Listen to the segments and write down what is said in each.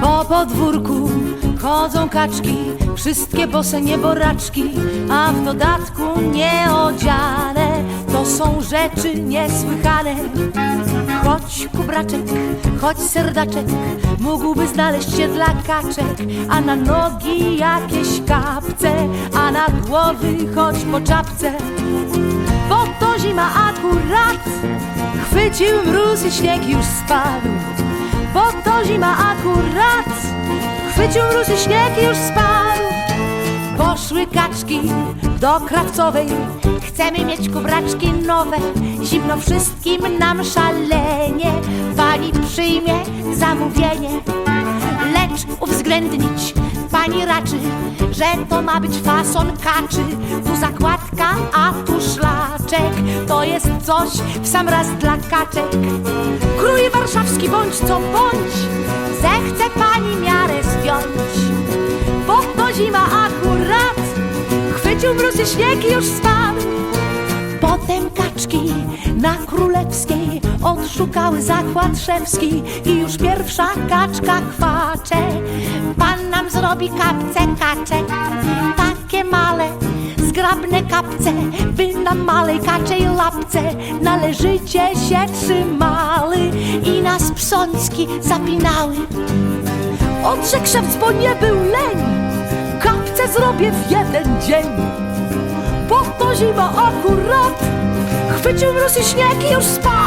Po podwórku chodzą kaczki, wszystkie bose nieboraczki, a w dodatku nieodziane. To są rzeczy niesłychane. Choć kubraczek, choć serdaczek, mógłby znaleźć się dla kaczek, a na nogi jakieś kapce, a na głowy choć po czapce. Bo to zima akurat, chwycił mróz i śnieg już spadł. Bo to zima akurat, chwycił mróz i śnieg już spadł. Poszły kaczki do krawcowej, chcemy mieć kubraczki nowe. Zimno wszystkim nam szalenie, pani przyjmie zamówienie. Lecz uwzględnić pani raczy, że to ma być fason kaczy. Tu zakładka, a tu szlaczek, to jest coś w sam raz dla kaczek. Krój warszawski bądź co bądź, zechce pani miarę zdjąć. Bo to zima akurat, chwycił mróz i już spadł. Potem kaczki na królewskiej odszukały zakład szewski i już pierwsza kaczka kwacze. Pan nam zrobi kapce kaczek, takie male, zgrabne kapce, by na malej kaczej lapce należycie się trzymały i nas psączki zapinały. Odrzekł szewc, bo nie był leń, kapce zrobię w jeden dzień. Bo to zima akurat Chwycił mróz i śnieg i już spadł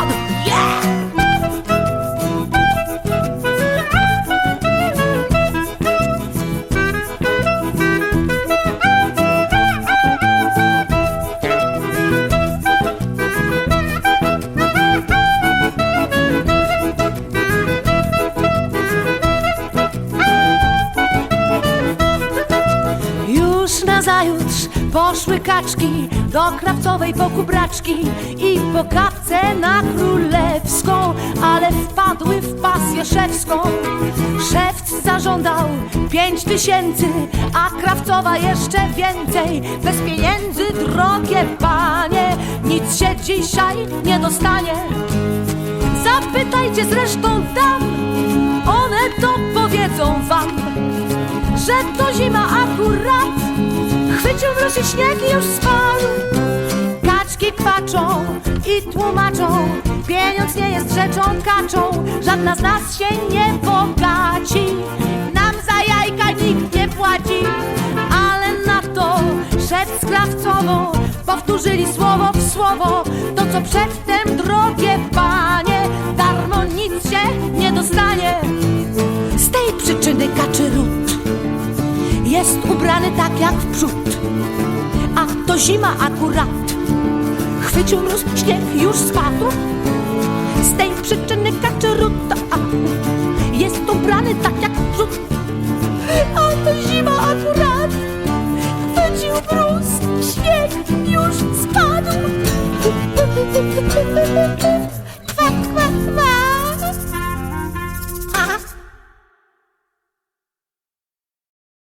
poszły kaczki do krawcowej po kubraczki i po kapce na królewską, ale wpadły w pasję szewską. Szewc zażądał pięć tysięcy, a krawcowa jeszcze więcej. Bez pieniędzy, drogie panie, nic się dzisiaj nie dostanie. Zapytajcie zresztą dam, one to powiedzą wam że to zima Mróz i śnieg i już spadł. Kaczki kwaczą i tłumaczą. Pieniądz nie jest rzeczą kaczą. Żadna z nas się nie bogaci. Nam za jajka nikt nie płaci. Ale na to szef z krawcową Powtórzyli słowo w słowo. To co przedtem drogie panie Darmo nic się nie dostanie. Z tej przyczyny kaczy ród jest ubrany tak jak wprzód, a to zima akurat. Chwycił mróz, śnieg już spadł. Z tej